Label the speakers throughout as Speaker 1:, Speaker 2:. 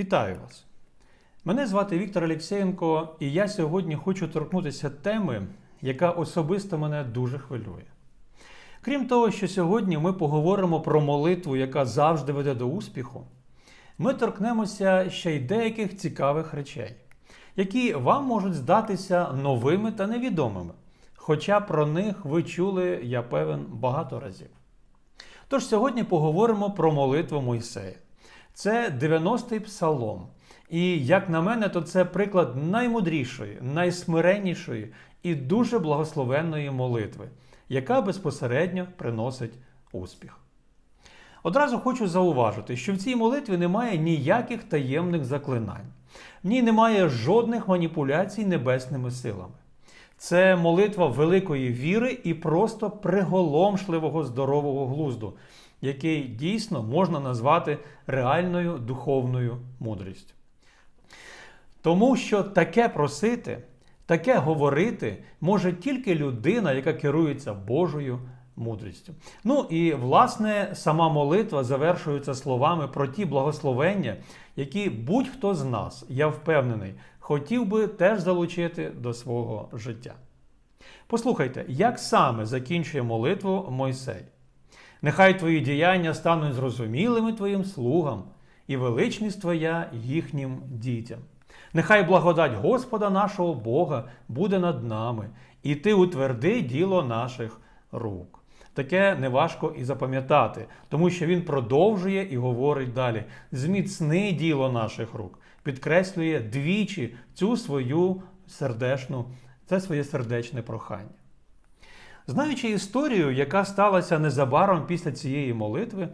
Speaker 1: Вітаю вас! Мене звати Віктор Олексєєнко, і я сьогодні хочу торкнутися теми, яка особисто мене дуже хвилює. Крім того, що сьогодні ми поговоримо про молитву, яка завжди веде до успіху, ми торкнемося ще й деяких цікавих речей, які вам можуть здатися новими та невідомими, хоча про них ви чули, я певен, багато разів. Тож сьогодні поговоримо про молитву Мойсея. Це 90-й псалом. І, як на мене, то це приклад наймудрішої, найсмиреннішої і дуже благословенної молитви, яка безпосередньо приносить успіх. Одразу хочу зауважити, що в цій молитві немає ніяких таємних заклинань, в ній немає жодних маніпуляцій небесними силами. Це молитва великої віри і просто приголомшливого здорового глузду, який дійсно можна назвати реальною духовною мудрістю. Тому що таке просити, таке говорити може тільки людина, яка керується Божою мудрістю. Ну і власне сама молитва завершується словами про ті благословення, які будь-хто з нас, я впевнений, хотів би теж залучити до свого життя. Послухайте, як саме закінчує молитву Мойсей. Нехай твої діяння стануть зрозумілими твоїм слугам, і величність твоя їхнім дітям. Нехай благодать Господа нашого Бога буде над нами, і ти утверди діло наших рук. Таке неважко і запам'ятати, тому що він продовжує і говорить далі: зміцни діло наших рук, підкреслює двічі цю свою сердечну, це своє сердечне прохання. Знаючи історію, яка сталася незабаром після цієї молитви,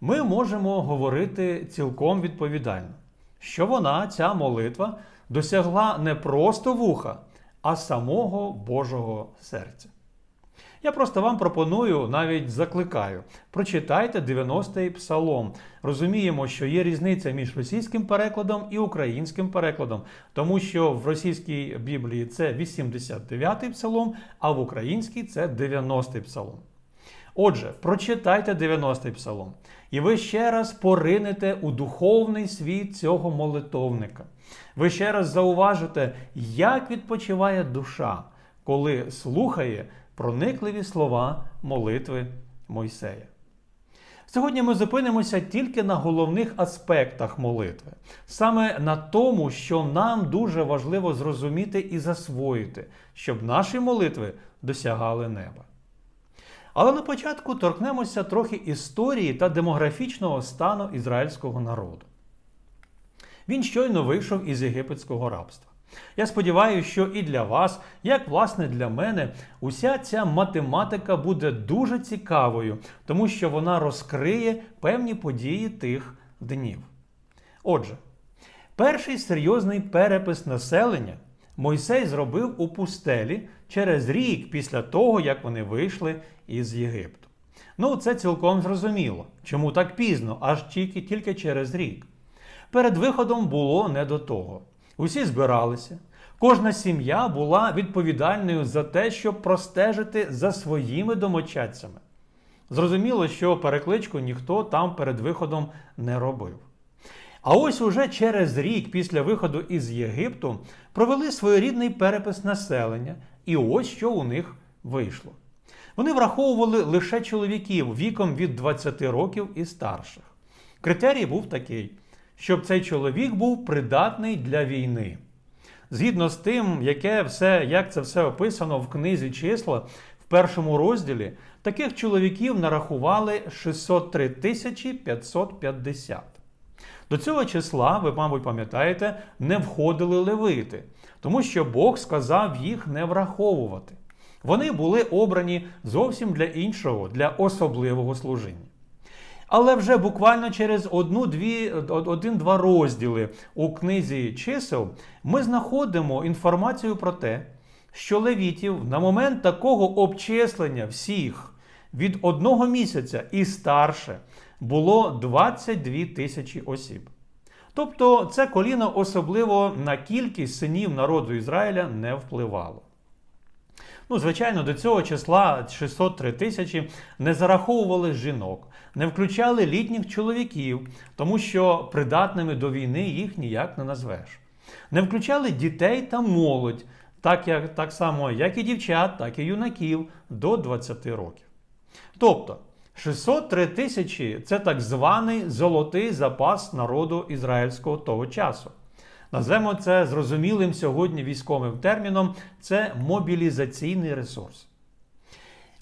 Speaker 1: ми можемо говорити цілком відповідально, що вона, ця молитва, досягла не просто вуха, а самого Божого серця. Я просто вам пропоную, навіть закликаю, прочитайте 90-й псалом. Розуміємо, що є різниця між російським перекладом і українським перекладом, тому що в російській Біблії це 89-й псалом, а в українській це 90-й псалом. Отже, прочитайте 90-й псалом, і ви ще раз поринете у духовний світ цього молитовника. Ви ще раз зауважите, як відпочиває душа, коли слухає проникливі слова молитви Мойсея. Сьогодні ми зупинимося тільки на головних аспектах молитви, саме на тому, що нам дуже важливо зрозуміти і засвоїти, щоб наші молитви досягали неба. Але на початку торкнемося трохи історії та демографічного стану ізраїльського народу. Він щойно вийшов із єгипетського рабства. Я сподіваюся, що і для вас, як власне для мене, уся ця математика буде дуже цікавою, тому що вона розкриє певні події тих днів. Отже, перший серйозний перепис населення Мойсей зробив у пустелі через рік після того, як вони вийшли із Єгипту. Ну, це цілком зрозуміло. Чому так пізно, аж тільки, тільки через рік. Перед виходом було не до того. Усі збиралися. Кожна сім'я була відповідальною за те, щоб простежити за своїми домочадцями. Зрозуміло, що перекличку ніхто там перед виходом не робив. А ось уже через рік після виходу із Єгипту провели своєрідний перепис населення, і ось що у них вийшло. Вони враховували лише чоловіків віком від 20 років і старших. Критерій був такий щоб цей чоловік був придатний для війни. Згідно з тим, яке все, як це все описано в книзі числа в першому розділі, таких чоловіків нарахували 603 тисячі 550. До цього числа, ви, мабуть, пам'ятаєте, не входили левити, тому що Бог сказав їх не враховувати. Вони були обрані зовсім для іншого, для особливого служіння. Але вже буквально через один-два розділи у книзі чисел ми знаходимо інформацію про те, що левітів на момент такого обчислення всіх від одного місяця і старше було 22 тисячі осіб. Тобто це коліно особливо на кількість синів народу Ізраїля не впливало. Ну, звичайно, до цього числа 603 тисячі не зараховували жінок, не включали літніх чоловіків, тому що придатними до війни їх ніяк не назвеш. Не включали дітей та молодь, так, як, так само, як і дівчат, так і юнаків до 20 років. Тобто 603 тисячі це так званий золотий запас народу ізраїльського того часу. Назвемо це зрозумілим сьогодні військовим терміном це мобілізаційний ресурс.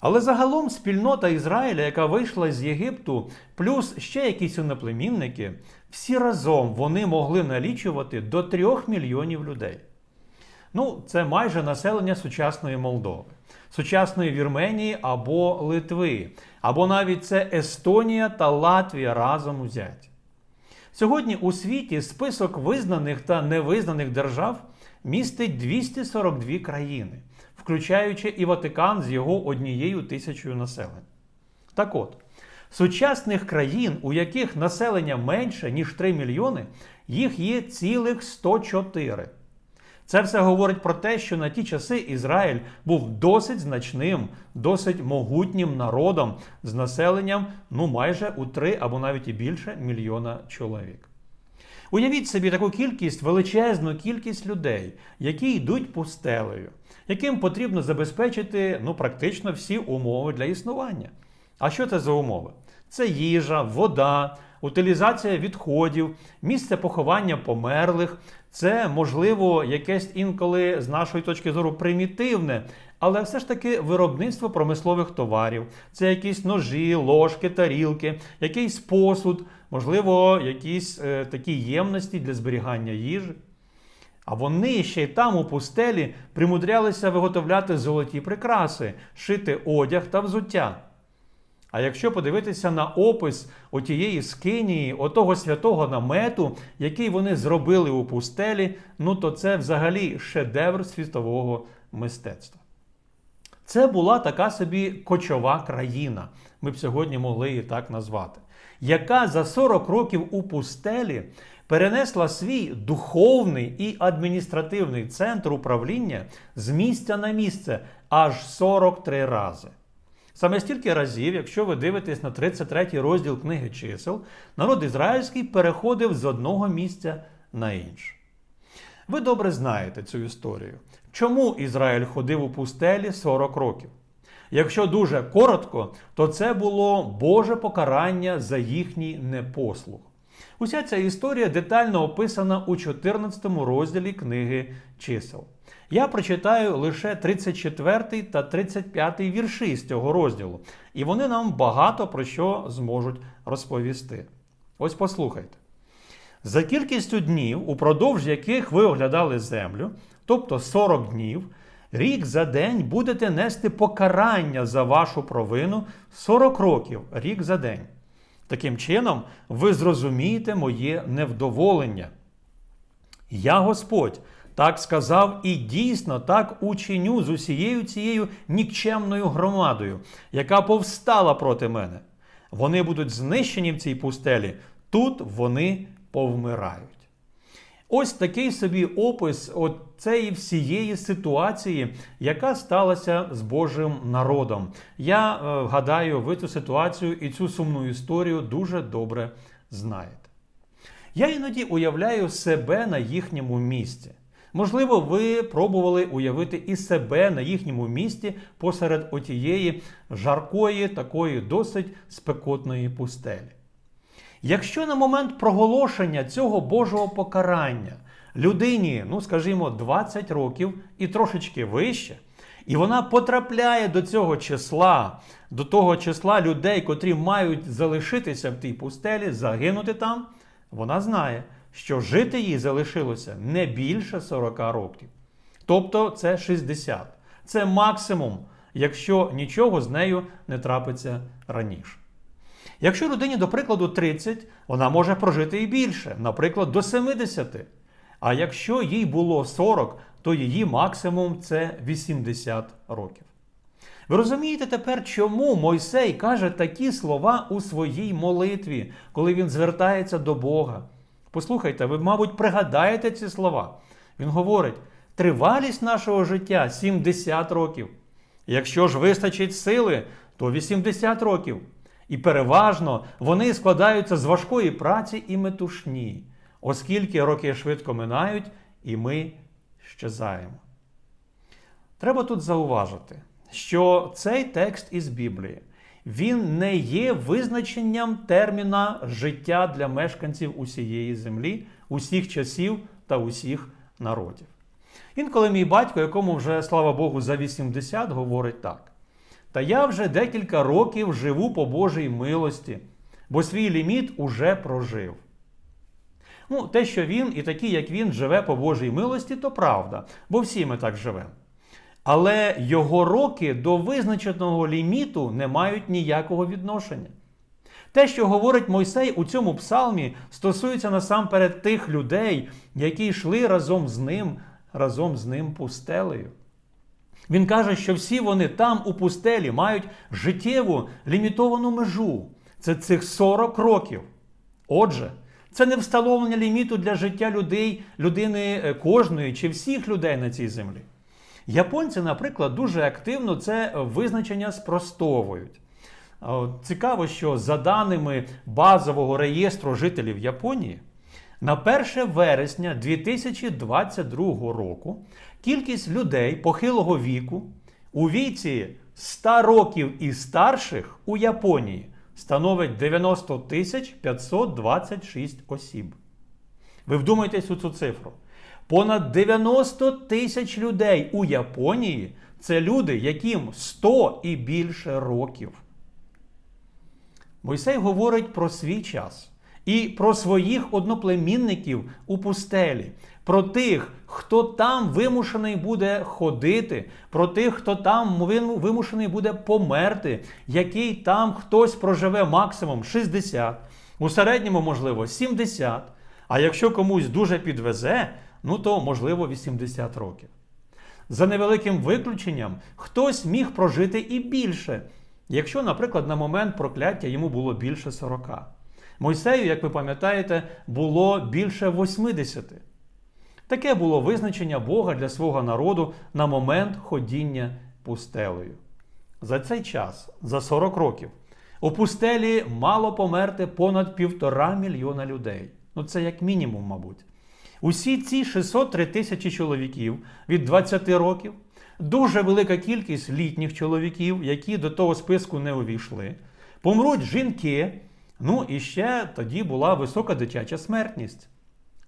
Speaker 1: Але загалом спільнота Ізраїля, яка вийшла з Єгипту, плюс ще якісь іноплемінники, всі разом вони могли налічувати до 3 мільйонів людей. Ну, це майже населення сучасної Молдови, сучасної Вірменії або Литви, або навіть це Естонія та Латвія разом узяті. Сьогодні у світі список визнаних та невизнаних держав містить 242 країни, включаючи і Ватикан з його однією тисячою населення. Так от, сучасних країн, у яких населення менше, ніж 3 мільйони, їх є цілих 104. Це все говорить про те, що на ті часи Ізраїль був досить значним, досить могутнім народом з населенням ну майже у 3 або навіть і більше мільйона чоловік. Уявіть собі таку кількість, величезну кількість людей, які йдуть пустелею, яким потрібно забезпечити ну, практично всі умови для існування. А що це за умови? Це їжа, вода, утилізація відходів, місце поховання померлих. Це, можливо, якесь інколи з нашої точки зору примітивне, але все ж таки виробництво промислових товарів. Це якісь ножі, ложки, тарілки, якийсь посуд, можливо, якісь е, такі ємності для зберігання їжі. А вони ще й там у пустелі примудрялися виготовляти золоті прикраси, шити одяг та взуття. А якщо подивитися на опис отієї скинії, отого святого намету, який вони зробили у пустелі, ну то це взагалі шедевр світового мистецтва. Це була така собі кочова країна, ми б сьогодні могли її так назвати, яка за 40 років у пустелі перенесла свій духовний і адміністративний центр управління з місця на місце аж 43 рази. Саме стільки разів, якщо ви дивитесь на 33 розділ книги чисел, народ ізраїльський переходив з одного місця на інше. Ви добре знаєте цю історію. Чому Ізраїль ходив у пустелі 40 років? Якщо дуже коротко, то це було Боже покарання за їхній непослух. Уся ця історія детально описана у 14 розділі книги чисел. Я прочитаю лише 34 та 35 вірші з цього розділу, і вони нам багато про що зможуть розповісти. Ось послухайте. За кількістю днів, упродовж яких ви оглядали землю, тобто 40 днів, рік за день будете нести покарання за вашу провину 40 років, рік за день. Таким чином, ви зрозумієте моє невдоволення. Я Господь так сказав і дійсно так учиню з усією цією нікчемною громадою, яка повстала проти мене. Вони будуть знищені в цій пустелі, тут вони повмирають. Ось такий собі опис цієї всієї ситуації, яка сталася з Божим народом. Я е, гадаю, ви цю ситуацію і цю сумну історію дуже добре знаєте. Я іноді уявляю себе на їхньому місці. Можливо, ви пробували уявити і себе на їхньому місці посеред отієї жаркої, такої досить спекотної пустелі. Якщо на момент проголошення цього Божого покарання людині, ну скажімо, 20 років і трошечки вище, і вона потрапляє до цього числа, до того числа людей, котрі мають залишитися в тій пустелі, загинути там, вона знає, що жити їй залишилося не більше 40 років. Тобто це 60. Це максимум, якщо нічого з нею не трапиться раніше. Якщо людині, до прикладу, 30, вона може прожити і більше, наприклад, до 70. А якщо їй було 40, то її максимум це 80 років. Ви розумієте тепер, чому Мойсей каже такі слова у своїй молитві, коли він звертається до Бога? Послухайте, ви, мабуть, пригадаєте ці слова. Він говорить: тривалість нашого життя 70 років. Якщо ж вистачить сили, то 80 років. І переважно вони складаються з важкої праці і метушні, оскільки роки швидко минають, і ми щезаємо. Треба тут зауважити, що цей текст із Біблії він не є визначенням терміна життя для мешканців усієї землі, усіх часів та усіх народів. Інколи мій батько, якому вже, слава Богу, за 80, говорить так. Та я вже декілька років живу по Божій милості, бо свій ліміт уже прожив. Ну, те, що він і такий, як він, живе по Божій милості, то правда, бо всі ми так живемо. Але його роки до визначеного ліміту не мають ніякого відношення. Те, що говорить Мойсей у цьому псалмі, стосується насамперед тих людей, які йшли разом з ним, разом з ним пустелею. Він каже, що всі вони там, у пустелі, мають життєву лімітовану межу. Це цих 40 років. Отже, це не встановлення ліміту для життя людей, людини е, кожної чи всіх людей на цій землі. Японці, наприклад, дуже активно це визначення спростовують. Цікаво, що за даними базового реєстру жителів Японії, на 1 вересня 2022 року кількість людей похилого віку у віці 100 років і старших у Японії становить 90 тисяч 526 осіб. Ви вдумайтесь у цю цифру. Понад 90 тисяч людей у Японії це люди, яким 100 і більше років. Мойсей говорить про свій час і про своїх одноплемінників у пустелі, про тих, хто там вимушений буде ходити, про тих, хто там вимушений буде померти, який там хтось проживе максимум 60, у середньому, можливо, 70. А якщо комусь дуже підвезе, ну то можливо 80 років. За невеликим виключенням, хтось міг прожити і більше, якщо, наприклад, на момент прокляття йому було більше 40. Мойсею, як ви пам'ятаєте, було більше 80. Таке було визначення Бога для свого народу на момент ходіння пустелею. За цей час, за 40 років, у пустелі мало померти понад півтора мільйона людей. Ну це як мінімум, мабуть. Усі ці 603 тисячі чоловіків від 20 років, дуже велика кількість літніх чоловіків, які до того списку не увійшли, помруть жінки. Ну і ще тоді була висока дитяча смертність.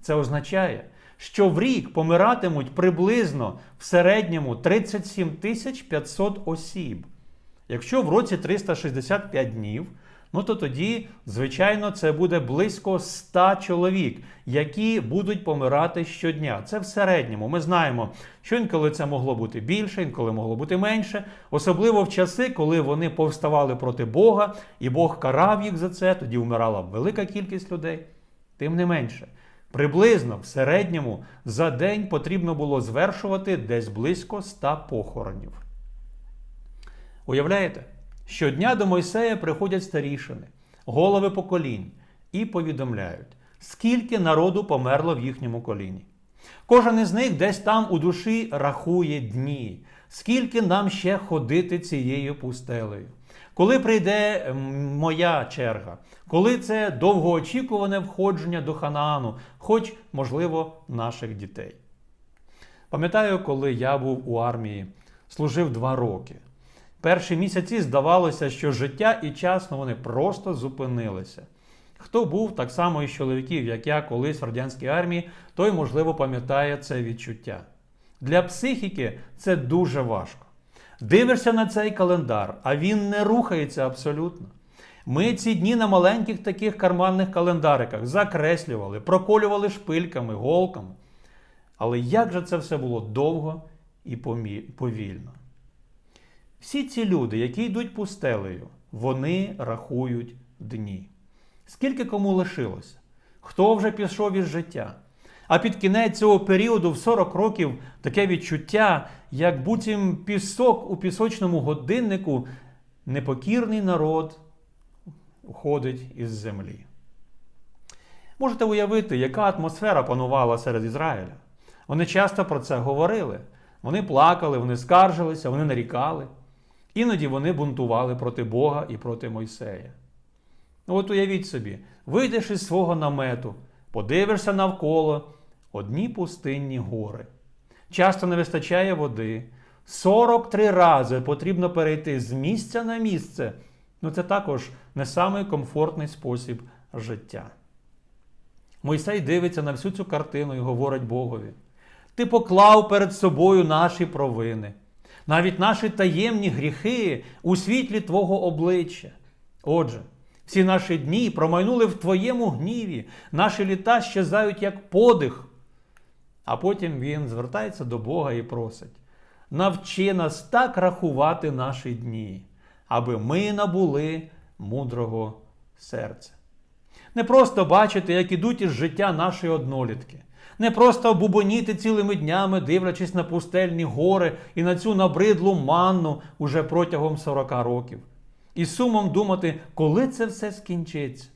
Speaker 1: Це означає, що в рік помиратимуть приблизно в середньому 37 тисяч 500 осіб. Якщо в році 365 днів, ну то тоді, звичайно, це буде близько 100 чоловік, які будуть помирати щодня. Це в середньому. Ми знаємо, що інколи це могло бути більше, інколи могло бути менше. Особливо в часи, коли вони повставали проти Бога, і Бог карав їх за це, тоді вмирала велика кількість людей. Тим не менше. Приблизно в середньому за день потрібно було звершувати десь близько 100 похоронів. Уявляєте? Щодня до Мойсея приходять старішини, голови поколінь і повідомляють, скільки народу померло в їхньому коліні. Кожен із них десь там у душі рахує дні, скільки нам ще ходити цією пустелею. Коли прийде моя черга, коли це довгоочікуване входження до Ханаану, хоч, можливо, наших дітей. Пам'ятаю, коли я був у армії, служив два роки. Перші місяці здавалося, що життя і час ну, вони просто зупинилися. Хто був так само із чоловіків, як я колись в радянській армії, той, можливо, пам'ятає це відчуття. Для психіки це дуже важко. Дивишся на цей календар, а він не рухається абсолютно. Ми ці дні на маленьких таких карманних календариках закреслювали, проколювали шпильками, голками. Але як же це все було довго і повільно? Всі ці люди, які йдуть пустелею, вони рахують дні. Скільки кому лишилося? Хто вже пішов із життя? А під кінець цього періоду, в 40 років, таке відчуття, як буцім пісок у пісочному годиннику, непокірний народ уходить із землі. Можете уявити, яка атмосфера панувала серед Ізраїля. Вони часто про це говорили. Вони плакали, вони скаржилися, вони нарікали. Іноді вони бунтували проти Бога і проти Мойсея. Ну, От уявіть собі, вийдеш із свого намету, подивишся навколо одні пустинні гори. Часто не вистачає води. 43 рази потрібно перейти з місця на місце. Ну, це також не самий комфортний спосіб життя. Мойсей дивиться на всю цю картину і говорить Богові: Ти поклав перед собою наші провини, навіть наші таємні гріхи у світлі Твого обличчя. Отже, всі наші дні промайнули в Твоєму гніві, наші літа щезають як подих. А потім він звертається до Бога і просить: навчи нас так рахувати наші дні, аби ми набули мудрого серця. Не просто бачити, як ідуть із життя наші однолітки, не просто бубоніти цілими днями, дивлячись на пустельні гори і на цю набридлу манну уже протягом 40 років, і сумом думати, коли це все скінчиться.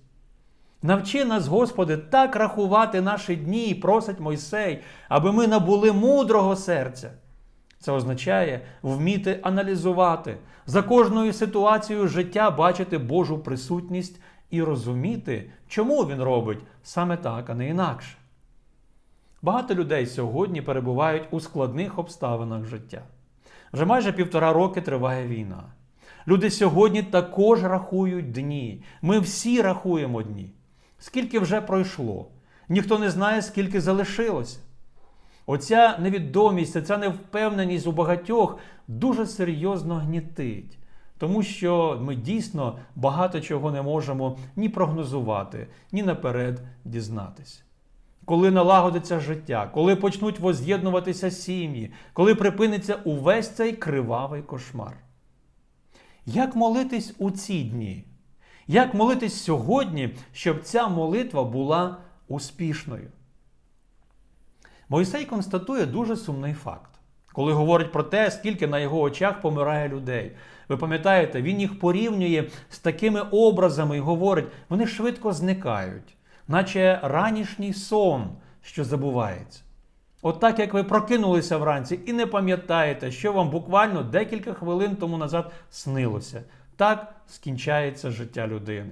Speaker 1: Навчи нас, Господи, так рахувати наші дні, просить Мойсей, аби ми набули мудрого серця. Це означає вміти аналізувати, за кожною ситуацією життя бачити Божу присутність і розуміти, чому він робить саме так, а не інакше. Багато людей сьогодні перебувають у складних обставинах життя. Вже майже півтора роки триває війна. Люди сьогодні також рахують дні. Ми всі рахуємо дні. Скільки вже пройшло? Ніхто не знає, скільки залишилося. Оця невідомість, ця невпевненість у багатьох дуже серйозно гнітить, тому що ми дійсно багато чого не можемо ні прогнозувати, ні наперед дізнатися. Коли налагодиться життя, коли почнуть воз'єднуватися сім'ї, коли припиниться увесь цей кривавий кошмар. Як молитись у ці дні? Як молитись сьогодні, щоб ця молитва була успішною? Мойсей констатує дуже сумний факт, коли говорить про те, скільки на його очах помирає людей. Ви пам'ятаєте, він їх порівнює з такими образами і говорить, вони швидко зникають, наче ранішній сон, що забувається. От так як ви прокинулися вранці і не пам'ятаєте, що вам буквально декілька хвилин тому назад снилося. Так скінчається життя людини.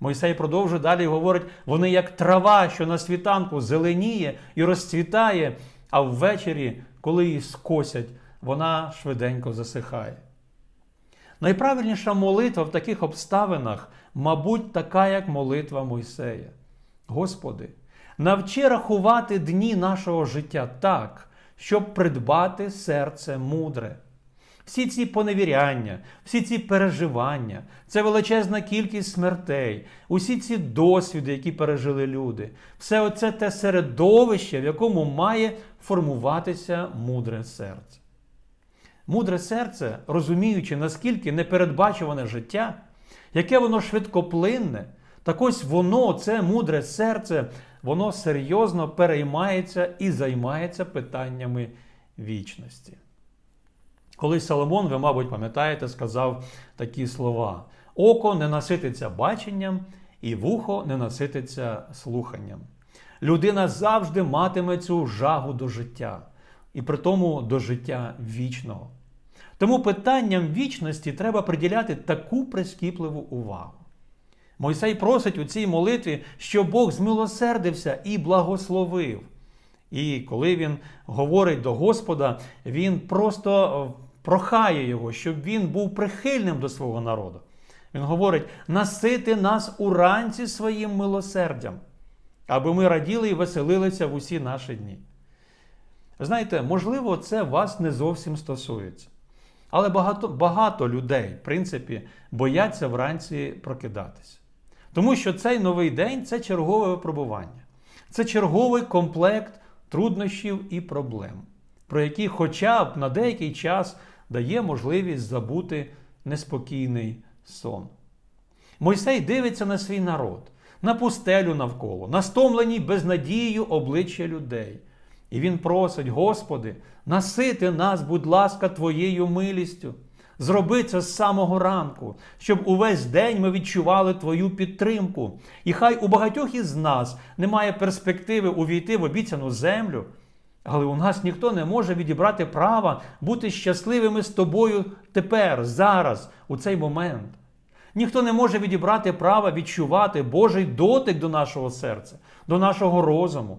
Speaker 1: Мойсей продовжує далі і говорить: вони як трава, що на світанку зеленіє і розцвітає, а ввечері, коли її скосять, вона швиденько засихає. Найправильніша молитва в таких обставинах, мабуть, така, як молитва Мойсея. Господи, навчи рахувати дні нашого життя так, щоб придбати серце мудре. Всі ці поневіряння, всі ці переживання, це величезна кількість смертей, усі ці досвіди, які пережили люди, все оце те середовище, в якому має формуватися мудре серце. Мудре серце, розуміючи, наскільки непередбачуване життя, яке воно швидкоплинне, так ось воно, це мудре серце, воно серйозно переймається і займається питаннями вічності. Колись Соломон, ви, мабуть, пам'ятаєте, сказав такі слова: Око не насититься баченням, і вухо не насититься слуханням. Людина завжди матиме цю жагу до життя, і при тому до життя вічного. Тому питанням вічності треба приділяти таку прискіпливу увагу. Мойсей просить у цій молитві, щоб Бог змилосердився і благословив. І коли він говорить до Господа, він просто прохає його, щоб він був прихильним до свого народу. Він говорить: насити нас уранці своїм милосердям, аби ми раділи і веселилися в усі наші дні. Знаєте, можливо, це вас не зовсім стосується. Але багато багато людей, в принципі, бояться вранці прокидатися. Тому що цей новий день це чергове випробування, це черговий комплект труднощів і проблем, про які хоча б на деякий час дає можливість забути неспокійний сон. Мойсей дивиться на свій народ, на пустелю навколо, на стомлені безнадією обличчя людей. І він просить, Господи, насити нас, будь ласка, Твоєю милістю. Зроби це з самого ранку, щоб увесь день ми відчували Твою підтримку. І хай у багатьох із нас немає перспективи увійти в обіцяну землю. Але у нас ніхто не може відібрати права бути щасливими з тобою тепер, зараз, у цей момент. Ніхто не може відібрати права відчувати Божий дотик до нашого серця, до нашого розуму.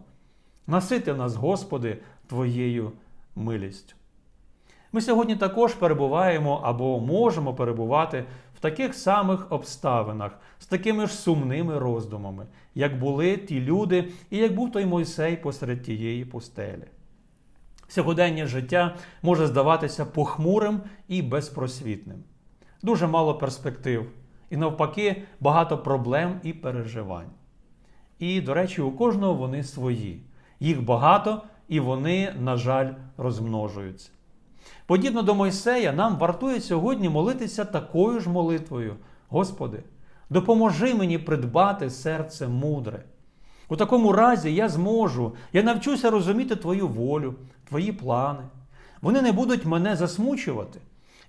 Speaker 1: Насити нас, Господи, Твоєю милістю. Ми сьогодні також перебуваємо або можемо перебувати в таких самих обставинах, з такими ж сумними роздумами, як були ті люди і як був той Мойсей посеред тієї пустелі. Сьогодення життя може здаватися похмурим і безпросвітним. Дуже мало перспектив, і навпаки, багато проблем і переживань. І, до речі, у кожного вони свої. Їх багато, і вони, на жаль, розмножуються. Подібно до Мойсея, нам вартує сьогодні молитися такою ж молитвою: Господи, допоможи мені придбати серце мудре. У такому разі я зможу, я навчуся розуміти Твою волю, Твої плани. Вони не будуть мене засмучувати.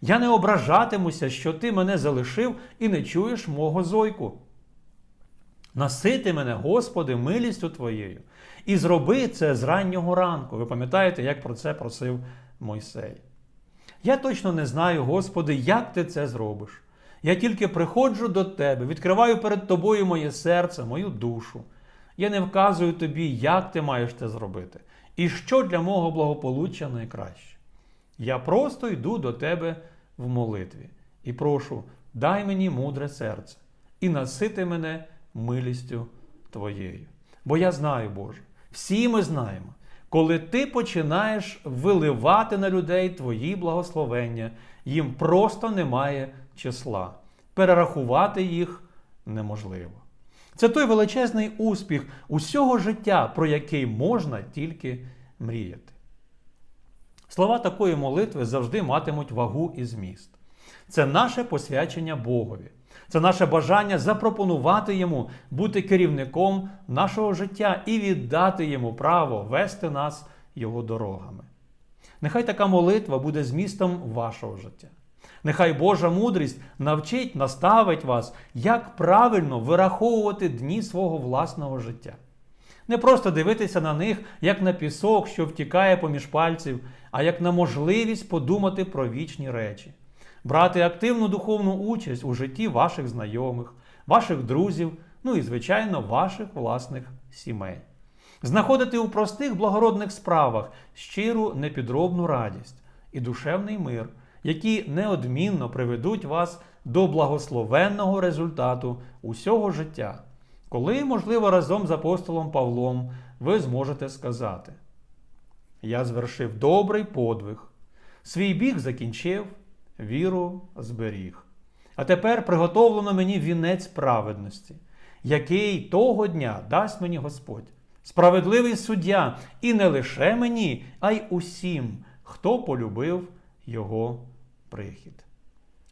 Speaker 1: Я не ображатимуся, що ти мене залишив і не чуєш мого зойку. Насити мене, Господи, милістю Твоєю, і зроби це з раннього ранку. Ви пам'ятаєте, як про це просив Мойсей. Я точно не знаю, Господи, як ти це зробиш. Я тільки приходжу до Тебе, відкриваю перед Тобою моє серце, мою душу. Я не вказую тобі, як ти маєш це зробити, і що для мого благополуччя найкраще. Я просто йду до тебе в молитві і прошу, дай мені мудре серце і насити мене милістю Твоєю. Бо я знаю, Боже, всі ми знаємо, коли ти починаєш виливати на людей Твої благословення, їм просто немає числа. Перерахувати їх неможливо. Це той величезний успіх усього життя, про який можна тільки мріяти. Слова такої молитви завжди матимуть вагу і зміст. Це наше посвячення Богові. Це наше бажання запропонувати йому бути керівником нашого життя і віддати йому право вести нас його дорогами. Нехай така молитва буде змістом вашого життя. Нехай Божа мудрість навчить, наставить вас, як правильно вираховувати дні свого власного життя. Не просто дивитися на них, як на пісок, що втікає поміж пальців, а як на можливість подумати про вічні речі, брати активну духовну участь у житті ваших знайомих, ваших друзів, ну і, звичайно, ваших власних сімей. Знаходити у простих благородних справах щиру непідробну радість і душевний мир які неодмінно приведуть вас до благословенного результату усього життя, коли, можливо, разом з апостолом Павлом ви зможете сказати: Я звершив добрий подвиг, свій біг закінчив, віру зберіг. А тепер приготовлено мені вінець праведності, який того дня дасть мені Господь, справедливий суддя, і не лише мені, а й усім, хто полюбив Його прихід.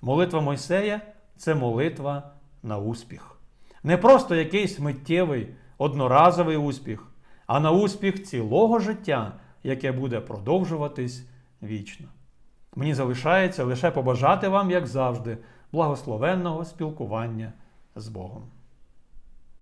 Speaker 1: Молитва Мойсея це молитва на успіх. Не просто якийсь миттєвий, одноразовий успіх, а на успіх цілого життя, яке буде продовжуватись вічно. Мені залишається лише побажати вам, як завжди, благословенного спілкування з Богом.